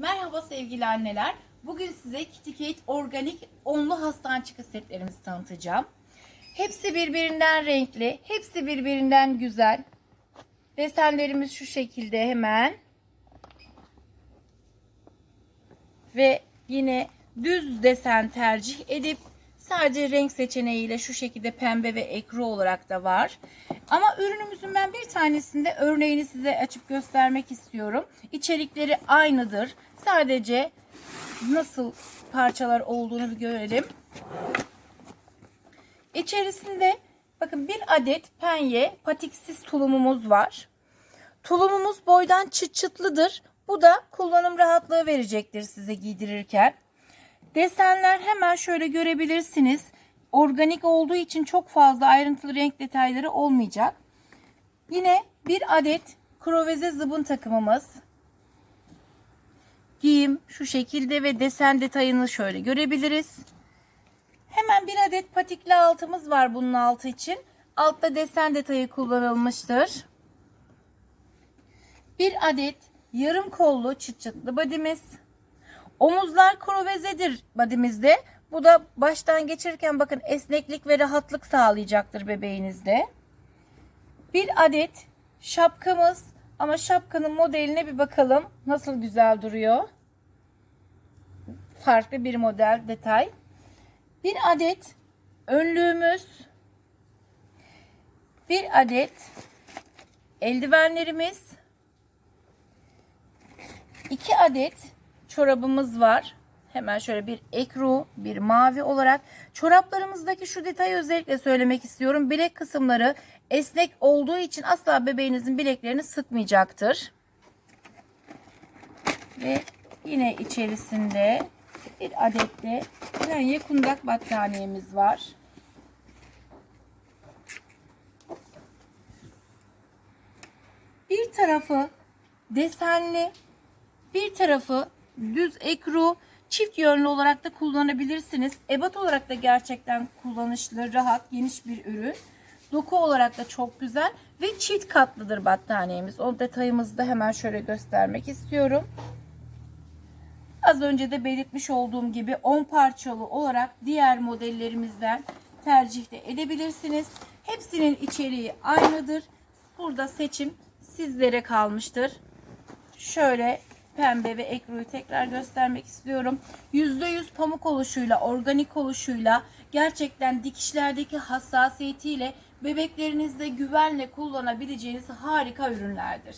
Merhaba sevgili anneler. Bugün size Kitty Kate organik onlu hastane çıkı setlerimizi tanıtacağım. Hepsi birbirinden renkli, hepsi birbirinden güzel. Desenlerimiz şu şekilde hemen. Ve yine düz desen tercih edip sadece renk seçeneğiyle şu şekilde pembe ve ekru olarak da var. Ama ürünümüzün ben bir tanesinde örneğini size açıp göstermek istiyorum. İçerikleri aynıdır. Sadece nasıl parçalar olduğunu bir görelim. İçerisinde bakın bir adet penye patiksiz tulumumuz var. Tulumumuz boydan çıt çıtlıdır. Bu da kullanım rahatlığı verecektir size giydirirken. Desenler hemen şöyle görebilirsiniz. Organik olduğu için çok fazla ayrıntılı renk detayları olmayacak. Yine bir adet kroveze zıbın takımımız. Giyim şu şekilde ve desen detayını şöyle görebiliriz. Hemen bir adet patikli altımız var bunun altı için. Altta desen detayı kullanılmıştır. Bir adet yarım kollu çıt çıtlı badimiz. Omuzlar krovezedir badimizde. Bu da baştan geçirirken bakın esneklik ve rahatlık sağlayacaktır bebeğinizde. Bir adet şapkamız ama şapkanın modeline bir bakalım nasıl güzel duruyor. Farklı bir model detay. Bir adet önlüğümüz. Bir adet eldivenlerimiz. iki adet çorabımız var. Hemen şöyle bir ekru, bir mavi olarak. Çoraplarımızdaki şu detayı özellikle söylemek istiyorum. Bilek kısımları esnek olduğu için asla bebeğinizin bileklerini sıkmayacaktır. Ve yine içerisinde bir adet de penye kundak battaniyemiz var. Bir tarafı desenli, bir tarafı düz ekru, çift yönlü olarak da kullanabilirsiniz. Ebat olarak da gerçekten kullanışlı, rahat, geniş bir ürün. Doku olarak da çok güzel ve çift katlıdır battaniyemiz. O detayımızı da hemen şöyle göstermek istiyorum. Az önce de belirtmiş olduğum gibi 10 parçalı olarak diğer modellerimizden tercih de edebilirsiniz. Hepsinin içeriği aynıdır. Burada seçim sizlere kalmıştır. Şöyle pembe ve ekruyu tekrar göstermek istiyorum. %100 pamuk oluşuyla, organik oluşuyla, gerçekten dikişlerdeki hassasiyetiyle bebeklerinizde güvenle kullanabileceğiniz harika ürünlerdir.